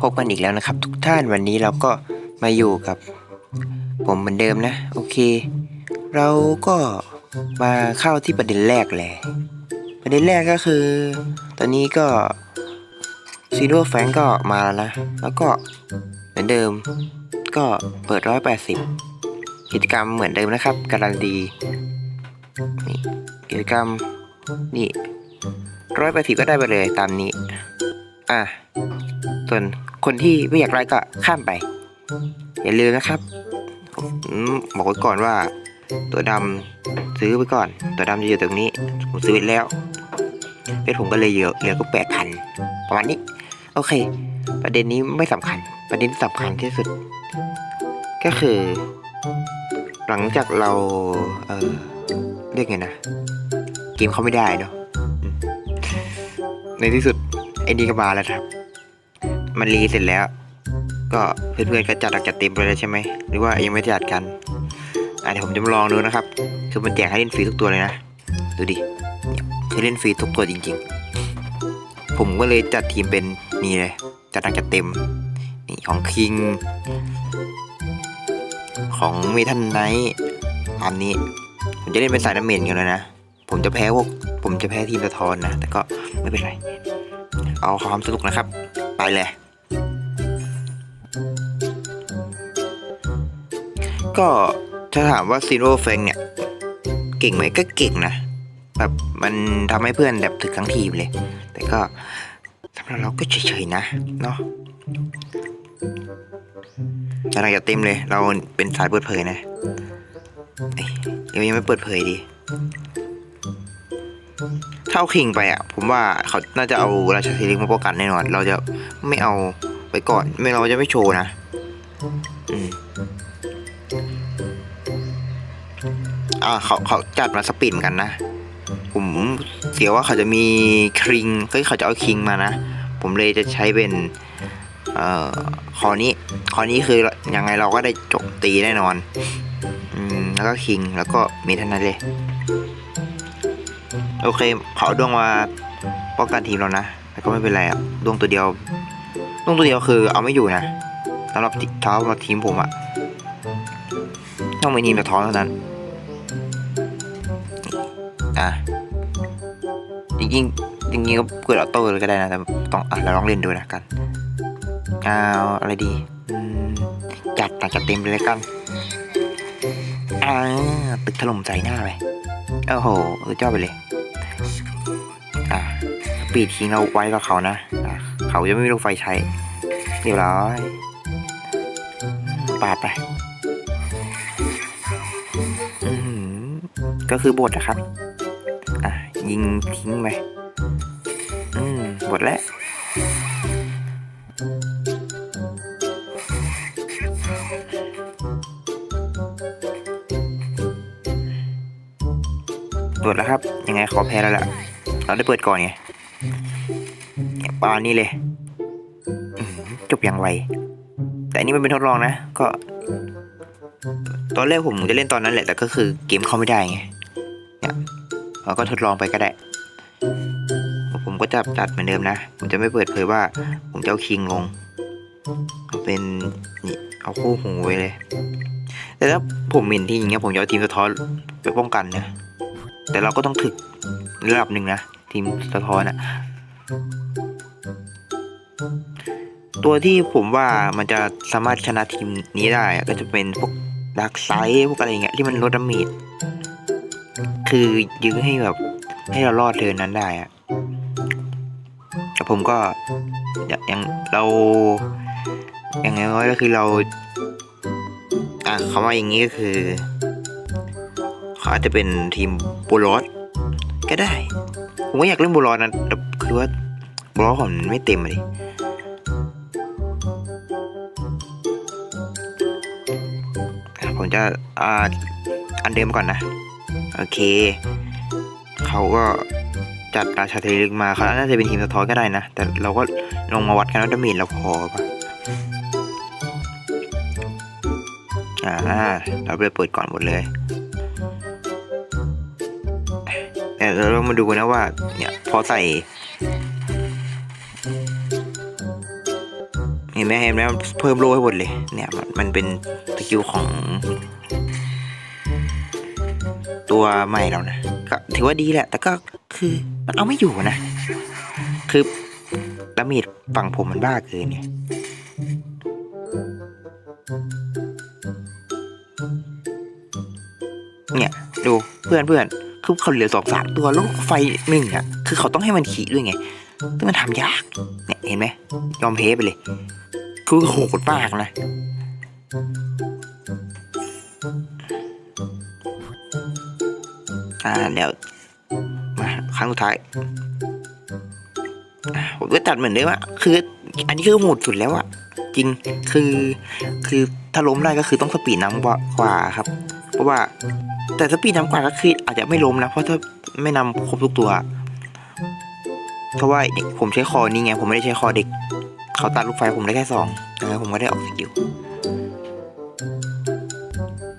พบกันอีกแล้วนะครับ ทุกท่านวันนี้เราก็มาอยู่กับ ผมเหมือนเดิมนะ โอเค เราก็มาเข้าที่ประเด็นแรกเลย ประเด็นแรกก็คือ ตอนนี้ก็ซีโร่แฟงก็มาแล้วนะ แล้วก็เหมือนเดิม ก็เปิดร้อยแปดสิบกิจกรรมเหมือนเดิมนะครับการันตีนี่กิจกรรมนี่ร้อยแปดสิบก็ได้ไปเลยตามนี้ อะ ส่วนคนที่ไม่อยากไลค์ก็ข้ามไป อย่าลืมนะครับบอกไว้ก่อนว่าตัวดำซื้อไปก่อน ตัวดำจะอยู่ตรงนี้ผมซื้อไปแล้วเพชรผมก็เลยเหลือเหลือก็แปดพันประมาณนี้ โอเค ประเด็นนี้ไม่สำคัญ ประเด็นที่สำคัญที่สุด ก็คือ หลังจากเรา เออเรียกไงนะเกมเขาไม่ได้เนาะในที่สุดไอ้นี่ก็มาแล้วครับ มันรีเสร็จแล้ว ก็เพื่อนๆก็จัดหนักจัดเต็มไปเลยใช่ไหมหรือว่ายังไม่จัดกันอะเดี๋ยวผมจะมาลองดูนะครับ คือมันแจกให้เล่นฟรีทุกตัวเลยนะ ดูดิเนี่ยคือเล่นฟรีทุกตัวจริง ๆ ผมก็เลยจัดทีมเป็นนี่เลยจัดหนักจัดเต็มนี่ของคิงของเมทันไนท์ตามนี้ผมจะเล่นเป็นสายน้ำเมนกันเลยนะ ผมจะแพ้พวกผมจะแพ้ทีมสะท้อนนะ แต่ก็ไม่เป็นไร เอาความสนุกนะครับ ไปเลย ก็ถ้าถามว่าซีโร่แฟงเนี่ย เก่งไหมก็เก่งนะ แบบมันทำให้เพื่อนแบบถึกทั้งทีมเลย แต่ก็สำหรับเราก็เฉยๆนะเนาะอะไรจะเต็มเลย เราเป็นสายเปิดเผยนะยังยังไม่เปิดเผยดีถ้าเอาคิงไปอะ ผมว่าเขาน่าจะเอาราชาเทลิกมาป้องกันแน่นอน เราจะไม่เอาไปก่อน ไม่เราจะไม่โชว์นะ อ่าเขาเขาจัดมาสปินกันนะ ผมเสียว่าเขาจะมีคริงเฮ้ยเขาจะเอาคิงมานะ ผมเลยจะใช้เป็นเอ่อคอนี้คอนี้คือยังไงเราก็ได้จบตีแน่นอนอืมแล้วก็คิงแล้วก็มีเท่านั้นเลย โอเคเขาดวงมาป้องกันทีมเรานะแต่ก็ไม่เป็นไรอะดวงตัวเดียวดวงตัวเดียวคือเอาไม่อยู่นะสำหรับเท้ามาทีมผมอะต้องมีทีมแต่ท้อเท่านั้น อะจริงๆจริงๆก็เกิดออโต้เลยก็ได้นะแต่ต้องอะเราลองเล่นดูนะกันเอาอะไรดีจัดตัดจัดเต็มเลยแล้วกันอ่าตึกถล่มใจหน้าไปโอ้โหเออเจ้าไปเลยอะปีดทิ้งเราไว้กับเขานะอะเขาจะไม่มีลูกไฟใช้เรียบร้อยปาดไปก็คือบทนะครับ ยิงทิ้งไปอืมบทแล้วบทแล้วครับ ยังไงขอแพ้แล้วล่ะ เราได้เปิดก่อนไงปานนี้เลย จบอย่างไว แต่อันนี้มันเป็นทดลองนะ ก็ ตอนแรกผมจะเล่นตอนนั้นแหละ แต่ก็คือเกมเข้าไม่ได้ไง เราก็ทดลองไปก็ได้ ผมก็จะจัดเหมือนเดิมนะ ผมจะไม่เปิดเผยว่า ผมจะเอาคิงลง เป็นนี่เอาคู่หูไว้เลย แต่ถ้าผมเห็นที่อย่างเงี้ยผมจะเอาทีมสะท้อนไปป้องกันนะ แต่เราก็ต้องถึกระดับหนึ่งนะ ทีมสะท้อนอะตัวที่ผมว่ามันจะสามารถชนะทีมนี้ได้ก็จะเป็นพวกดักไซด์พวกอะไรเงี้ยที่มันลดดาเมจ คือยื้อให้แบบ ให้เรารอดเทินนั้นได้อะแต่ผมก็อย่างอย่างเราอย่างไงก็คือเราอะคำว่าอย่างนี้ก็คือเขาอาจจะเป็นทีมโบลอสก็ได้ ผมก็อยากเล่นโบลอสนะแต่คือว่าโบลอสผมไม่เต็มอะดิอะผมจะอ่าอันเดิมก่อนนะ โอเค เขาก็จัดราชาเทลิกมาเขาน่าจะเป็นทีมสะท้อนก็ได้นะ แต่เราก็ลงมาวัดกันว่าดาเมจเราพอปะอ่าเราไปเปิดก่อนหมดเลยแต่เรามาดูกันนะว่า เนี่ยพอใส่เห็นไหมเห็นไหมมันเพิ่มโล่ให้หมดเลย เนี่ยมันมันเป็นสกิลของ ตัวใหม่เรานะก็ถือว่าดีแหละ แต่ก็คือมันเอาไม่อยู่นะ คือดาเมจฝั่งผมมันบ้าเกินเนี่ยเนี่ย ดูเพื่อนเพื่อนคือเขาเหลือสองสามตัวแล้วไฟหนึ่งอะ คือเขาต้องให้มันขี่ด้วยไงซึ่งมันทำยาก เนี่ยเห็นไหมยอมเพไปเลย คือโหดมากนะ อ่าเดี๋ยวมาครั้งสุดท้ายผมก็ตัดเหมือนเดิมอะคือ อันนี้คือโหดสุดแล้วอะจริงคือคือถ้าล้มได้ก็คือต้องสปีดน้ำกว่ากว่าครับ เพราะว่า แต่สปีดน้ำกว่าก็คืออาจจะไม่ล้มนะเพราะถ้าไม่นำครบทุกตัว เพราะว่าผมใช้คอนี่ไง ผมไม่ได้ใช้คอเด็ก เขาตัดลูกไฟผมได้แค่สองดังนั้นผมก็ได้ออกสกิล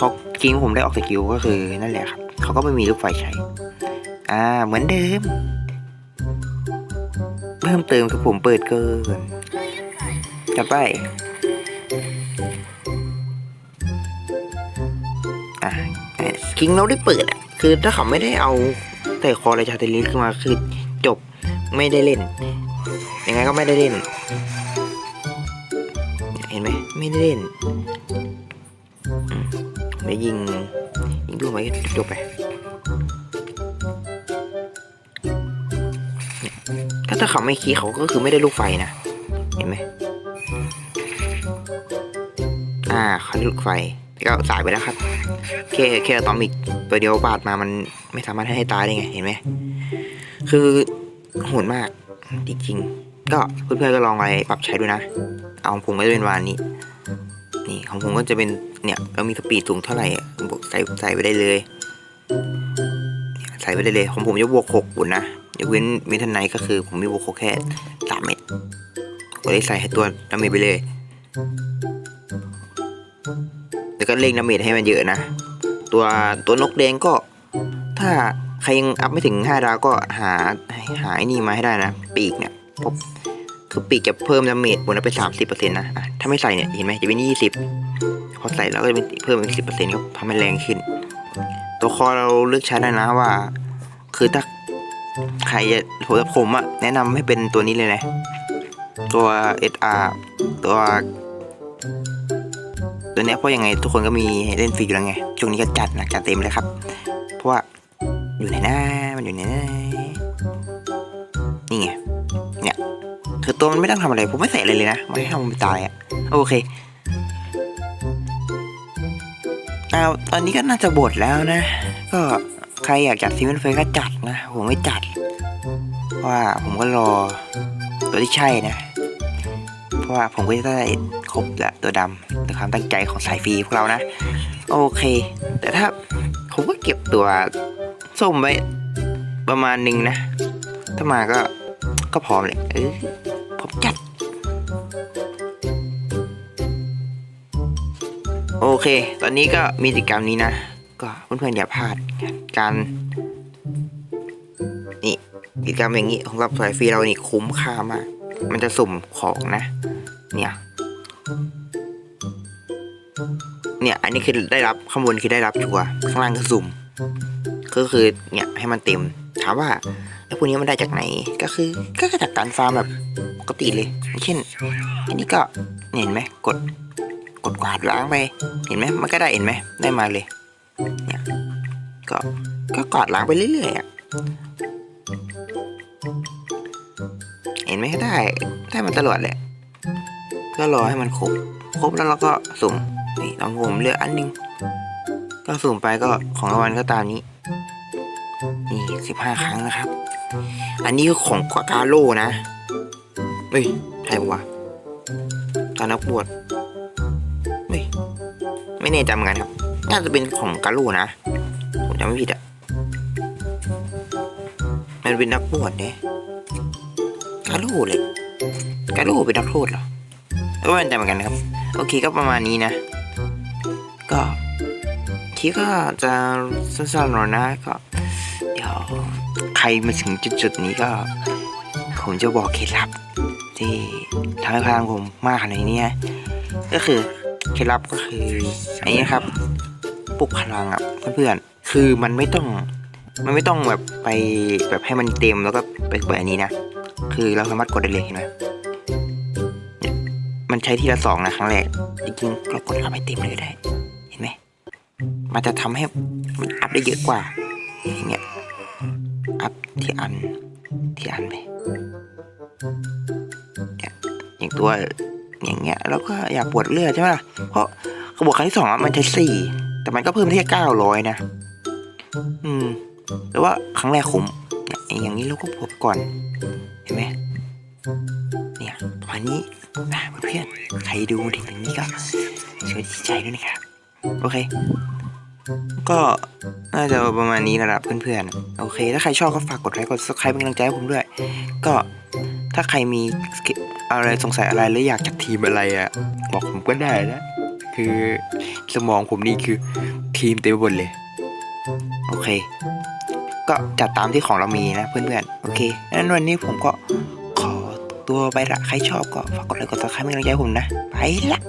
พอจริงผมได้ออกสกิลก็คือนั่นแหละครับ เขาก็ไม่มีลูกไฟใช้ อ่า เหมือนเดิม เพิ่มเติมคือผมเปิดเกินจะไป อะคิงเราได้เปิดอะ คือถ้าเขาไม่ได้เอาแต่คอราชาเทลิสขึ้นมาคือจบไม่ได้เล่น ยังไงก็ไม่ได้เล่น เห็นไหมไม่ได้เล่นอืมได้ยิง ดูไหมจบไปถ้าถ้าเขาไม่คีเขาก็คือไม่ได้ลูกไฟนะ เห็นไหมอ่าเขาได้ลูกไฟก็สายไปแล้วครับ แค่แค่อตอมิกตัวเดียวบาดมามันไม่สามารถให้ตายได้ไง เห็นไหม คือโหดมากจริงๆ ก็เพื่อนๆก็ลองไปปรับใช้ดูนะ เอาของผมก็จะเป็นวานนี้ นี่ของผมก็จะเป็นเนี่ยเรามีสปีดสูงเท่าไหร่บวกใส่ใส่ไปได้เลยใส่ไปได้เลยของผมจะบวกหกบุญนะยกเว้นมิทันไนก็คือผมมีบวกหกแค่สามเม็ดก็เลยใส่ให้ตัวดาเมจไปเลยแล้วก็เร่งดาเมจให้มันเยอะนะ ตัวตัวนกแดงก็ ถ้าใครยังอัพไม่ถึงห้าดาวก็หาหาไอ้นี่มาให้ได้นะ ปีกเนี่ยปุ๊บ คือปีกจะเพิ่มดาเมจบนนั้นไปสามสิบเปอร์เซ็นต์นะอะถ้าไม่ใส่เนี่ยเห็นไหมจะเป็นยี่สิบพอใส่แล้วก็จะเป็นเพิ่มเป็นสิบเปอร์เซ็นต์ก็ทำให้แรงขึ้น ตัวคอเราเลือกใช้ได้นะว่า คือถ้าใครจะผมผมอะแนะนำให้เป็นตัวนี้เลยนะ ตัว SR ตัว ตัวเนี้ยเพราะยังไงทุกคนก็มีเล่นฟรีอยู่แล้วไง ช่วงนี้ก็จัดหนักจัดเต็มเลยครับ เพราะว่าอยู่ไหนนะมันอยู่ไหนนะ คือตัวมันไม่ต้องทำอะไรผมไม่ใส่อะไรเลยนะไม่ให้มันตายอะโอเคเอาตอนนี้ก็น่าจะบทแล้วนะ ก็ใครอยากจัดซีเมนเฟยก็จัดนะ ผมไม่จัดเพราะว่าผมก็รอตัวที่ใช่นะ เพราะว่าผมก็จะได้ครบและตัวดำด้วความตั้งใจของสายฟรีพวกเรานะ โอเค แต่ถ้าผมก็เก็บตัวส้มไว้ประมาณหนึ่งนะ ถ้ามาก็ก็พร้อมเลยเออ จัด โอเค ตอนนี้ก็มีกิจกรรมนี้นะ ก็เพื่อนๆอย่าพลาดการนี่กิจกรรมอย่างนี้ของกับสายฟรีเรานี่คุ้มค่ามาก มันจะสุ่มของนะ เนี่ย เนี่ย อันนี้คือได้รับข้างบนคือได้รับชัวร์ข้างล่างคือสุ่ม ก็คือเนี่ยให้มันเต็ม ถามว่า แล้วพวกนี้มันได้จากไหนก็คือก็จากการฟาร์มแบบปกติเลย เช่น อันนี้ก็เห็นไหมกดกดกวาดล้างไป เห็นไหมมันก็ได้เห็นไหมได้มาเลยเนี่ยก็ก็กวาดล้างไปเรื่อยๆอะเห็นไหมก็ได้ได้มาตลอดแหละก็รอให้มันครบครบแล้วเราก็สุ่มนี่ลองผมเลือกอันหนึงก็สุ่มไปก็ของรางวัลก็ตามนี้ นี่สิบห้าครั้งนะครับ อันนี้ของกากาโลนะเฮ้ยใช่ปะวะตอนนักบวชเฮ้ยไม่แน่ใจเหมือนกันครับ น่าจะเป็นของกาโลนะ ผมจำไม่ผิดอะมันเป็นนักบวชเนี่ยกาโลเลยกาโลเป็นนักโทษเหรอก็ไม่แน่ใจเหมือนกันนะครับ โอเคก็ประมาณนี้นะ ก็คลิปก็จะสั้นๆหน่อยนะก็ เดี๋ยวใครมาถึงจุดๆนี้ก็ ผมจะบอกเคล็ดลับ ที่ทำให้พลังผมมากขนาดนี้นะก็คือเคล็ดลับก็คืออันนี้นะครับปลุกพลังอะเพื่อนๆคือมันไม่ต้องมันไม่ต้องแบบไปแบบให้มันเต็มแล้วก็ไปเปิดอันนี้นะคือเราสามารถกดได้เลยเห็นไหมเนี่ยมันใช้ทีละสองนะครั้งแรกจริงๆเรากดเข้าไปเต็มเลยได้ เห็นไหมมันจะทำให้มันอัพได้เยอะกว่า อย่างเงี้ยอัพที่อันที่อันไปเนี่ยอย่างตัวอย่างเงี้ยแล้วก็อยากปวดเลือดใช่ไหมล่ะเพราะกระบอกครั้งที่สองมันใช้สี่แต่มันก็เพิ่มได้แค่เก้าร้อยนะ อืมแต่ว่าครั้งแรกผมเนี่ยอย่างนี้เราก็ปวดก่อน เห็นไหมเนี่ยประมาณนี้นะเพื่อนใครดูถึงอย่างนี้ก็ช่วยดีใจด้วยนะครับ โอเค ก็น่าจะประมาณนี้นะครับเพื่อนๆ โอเค ถ้าใครชอบก็ฝากกดไลค์กด subscribe เป็นกำลังใจให้ผมด้วย ก็ถ้าใครมีอะไรสงสัยอะไรหรืออยากจัดทีมอะไรอะบอกผมก็ได้นะ คือสมองผมนี่คือทีมเต็มไปหมดเลย โอเค ก็จัดตามที่ของเรามีนะเพื่อนๆ โอเคงั้นวันนี้ผมก็ขอตัวไปละ ใครชอบก็ฝากกดไลค์กด subscribe เป็นกำลังใจให้ผมนะ ไปละ